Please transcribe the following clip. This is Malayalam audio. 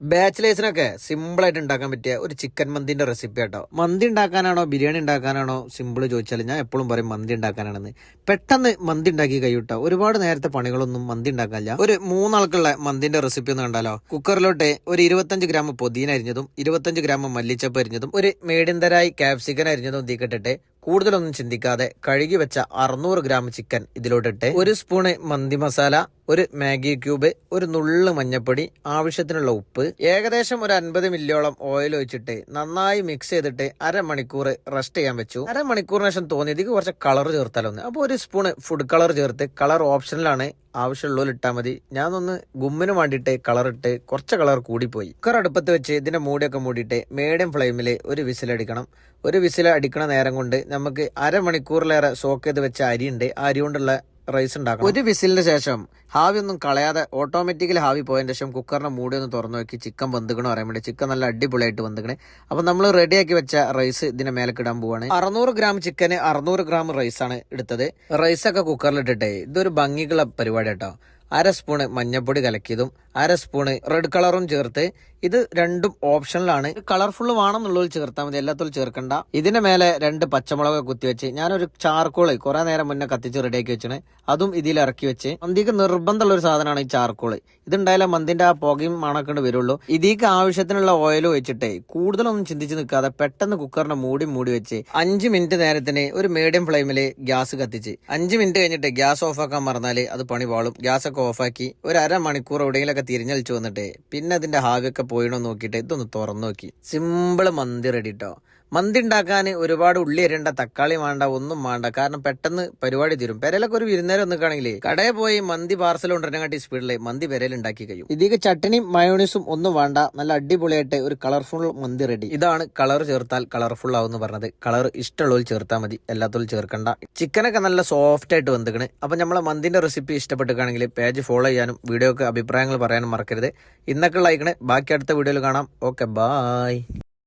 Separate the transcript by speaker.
Speaker 1: ബാച്ചിലേഴ്സിനൊക്കെ സിമ്പിൾ ആയിട്ട് ഉണ്ടാക്കാൻ പറ്റിയ ഒരു ചിക്കൻ മന്തിന്റെ റെസിപ്പി കേട്ടോ മന്തി ഉണ്ടാക്കാനാണോ ബിരിയാണി ഉണ്ടാക്കാനാണോ സിമ്പിൾ ചോദിച്ചാൽ ഞാൻ എപ്പോഴും പറയും മന്തി ഉണ്ടാക്കാനാണെന്ന്. പെട്ടെന്ന് മന്തി ഉണ്ടാക്കി കഴിയൂട്ടോ ഒരുപാട് നേരത്തെ പണികളൊന്നും മന്തി ഉണ്ടാക്കാനില്ല. ഒരു മൂന്നാൾക്കുള്ള മന്തിന്റെ റെസിപ്പി ഒന്ന് കണ്ടാലോ. കുക്കറിലോട്ട് ഒരു ഇരുപത്തഞ്ച് ഗ്രാം പൊതിയൻ അരിഞ്ഞതും ഇരുപത്തഞ്ച് ഗ്രാം മല്ലിച്ചപ്പ് അരിഞ്ഞതും ഒരു മേടിന്തരായി തരായി ക്യാപ്സിക്കൻ അരിഞ്ഞതും തീക്കിട്ടിട്ട് കൂടുതലൊന്നും ചിന്തിക്കാതെ കഴുകി വെച്ച അറുന്നൂറ് ഗ്രാം ചിക്കൻ ഇതിലോട്ടിട്ട് ഒരു സ്പൂണ് മന്തി മസാല ഒരു മാഗി ക്യൂബ് ഒരു നുള്ളു മഞ്ഞപ്പൊടി ആവശ്യത്തിനുള്ള ഉപ്പ് ഏകദേശം ഒരു അൻപത് മില്ലിയോളം ഓയിൽ ഒഴിച്ചിട്ട് നന്നായി മിക്സ് ചെയ്തിട്ട് അരമണിക്കൂർ റെസ്റ്റ് ചെയ്യാൻ വെച്ചു. അരമണിക്കൂറിന് ശേഷം തോന്നിയതിക്ക് കുറച്ച് കളർ ചേർത്താലൊന്ന് അപ്പോൾ ഒരു സ്പൂണ് ഫുഡ് കളർ ചേർത്ത് കളർ ഓപ്ഷനിലാണ് ആവശ്യമുള്ളവർ ഇട്ടാൽ മതി. ഞാനൊന്ന് ഗുമ്മിന് വേണ്ടിയിട്ട് കളർ ഇട്ട് കുറച്ച് കളർ കൂടിപ്പോയി. കുക്കർ അടുപ്പത്ത് വെച്ച് ഇതിന്റെ മൂടിയൊക്കെ മൂടിയിട്ട് മീഡിയം ഫ്ലെയിമിൽ ഒരു വിസിലടിക്കണം ഒരു വിസിൽ അടിക്കണ നേരം കൊണ്ട് നമുക്ക് അരമണിക്കൂറിലേറെ സോക്ക് ചെയ്ത് വെച്ച അരിയുണ്ട്. ആ അരി കൊണ്ടുള്ള റൈസ് ഉണ്ടാക്കണം. ഒരു വിസിലിന് ശേഷം ഹാവി ഒന്നും കളയാതെ ഓട്ടോമാറ്റിക്കലി ഹാവി പോയതിന് ശേഷം കുക്കറിന്റെ മൂടി ഒന്ന് തുറന്നു നോക്കി ചിക്കൻ വെന്തുക്കണോ അറിയാൻ വേണ്ടി. ചിക്കൻ നല്ല അടിപൊളിയായിട്ട് വെന്തുക്കണേ. അപ്പൊ നമ്മൾ റെഡിയാക്കി വെച്ച റൈസ് ഇതിന്റെ മേലേക്ക് ഇടാൻ പോവാണ്. അറുന്നൂറ് ഗ്രാം ചിക്കന് അറുന്നൂറ് ഗ്രാം റൈസാണ് എടുത്തത്. റൈസൊക്കെ കുക്കറിലിട്ടിട്ടേ ഇതൊരു ഭംഗിക്കുള്ള പരിപാടി കേട്ടോ അര സ്പൂണ് മഞ്ഞപ്പൊടി കലക്കിയതും അര സ്പൂണ് റെഡ് കളറും ചേർത്ത് ഇത് രണ്ടും ഓപ്ഷനിലാണ് കളർഫുൾ വേണമെന്നുള്ളതിൽ ചേർത്താൽ മതി എല്ലാത്തിൽ ചേർക്കണ്ട. ഇതിന്റെ മേലെ രണ്ട് പച്ചമുളക് കുത്തിവെച്ച് ഞാനൊരു ചാർക്കോൾ കുറെ നേരം മുന്നേ കത്തിച്ച് റെഡിയാക്കി വെച്ചാണ് അതും ഇതിൽ ഇറക്കി വെച്ച്. മന്തിക്ക് നിർബന്ധമുള്ള ഒരു സാധനമാണ് ഈ ചാർക്കോൾ. ഇതുണ്ടായാലും മന്തിന്റെ ആ പുകയും മണക്കൊണ്ട് വരുള്ളൂ. ഇതിക്ക് ആവശ്യത്തിനുള്ള ഓയിൽ വെച്ചിട്ട് കൂടുതലൊന്നും ചിന്തിച്ച് നിൽക്കാതെ പെട്ടെന്ന് കുക്കറിന്റെ മൂടി മൂടി വെച്ച് അഞ്ച് മിനിറ്റ് നേരത്തിന് ഒരു മീഡിയം ഫ്ലെയിമിൽ ഗ്യാസ് കത്തിച്ച്. അഞ്ച് മിനിറ്റ് കഴിഞ്ഞിട്ട് ഗ്യാസ് ഓഫാക്കാൻ മറന്നാൽ അത് പണി പാളും. ഗ്യാസ് ഒക്കെ ഓഫാക്കി ഒരു അര മണിക്കൂർ എവിടെയെങ്കിലൊക്കെ തിരിഞ്ഞളിച്ചു വന്നിട്ട് പിന്നെ അതിന്റെ ഹാഗൊക്കെ പോയിണോ നോക്കിയിട്ട് ഇതൊന്ന് തുറന്നു നോക്കി. സിമ്പിൾ മന്തി റെഡി കേട്ടോ മന്തി ഉണ്ടാക്കാൻ ഒരുപാട് ഉള്ളി അരിയണ്ട തക്കാളി വേണ്ട ഒന്നും വേണ്ട. കാരണം പെട്ടെന്ന് പരിപാടി തീരും. പെരലൊക്കെ ഒരു വിരുന്നേരം നിൽക്കുകയാണെങ്കിൽ കടയിൽ പോയി മന്തി പാർസൽ കൊണ്ടുവരാനാട്ടി സ്പീഡിൽ മന്തി പെരയിൽ ഉണ്ടാക്കി കഴിയും. ഇതിക്ക് ചട്ടണിയും മയോണീസും ഒന്നും വേണ്ട. നല്ല അടിപൊളിയായിട്ട് ഒരു കളർഫുൾ മന്തി റെഡി ഇതാണ് കളർ ചേർത്താൽ കളർഫുൾ ആവുമെന്ന് പറഞ്ഞത്. കളർ ഇഷ്ടമുള്ളവർ ചേർത്താൽ മതി. എല്ലാത്തോളം ചേർക്കണ്ട. ചിക്കനൊക്കെ നല്ല സോഫ്റ്റ് ആയിട്ട് വന്നിക്കണ് അപ്പൊ നമ്മളെ മന്തിന്റെ റെസിപ്പി ഇഷ്ടപ്പെട്ടുകയാണെങ്കിൽ പേജ് ഫോളോ ചെയ്യാനും വീഡിയോക്ക് അഭിപ്രായങ്ങൾ പറയാനും മറക്കരുത്. ഇന്നൊക്കെ ലൈക്കണേ ബാക്കി അടുത്ത വീഡിയോയിൽ കാണാം. Okay bye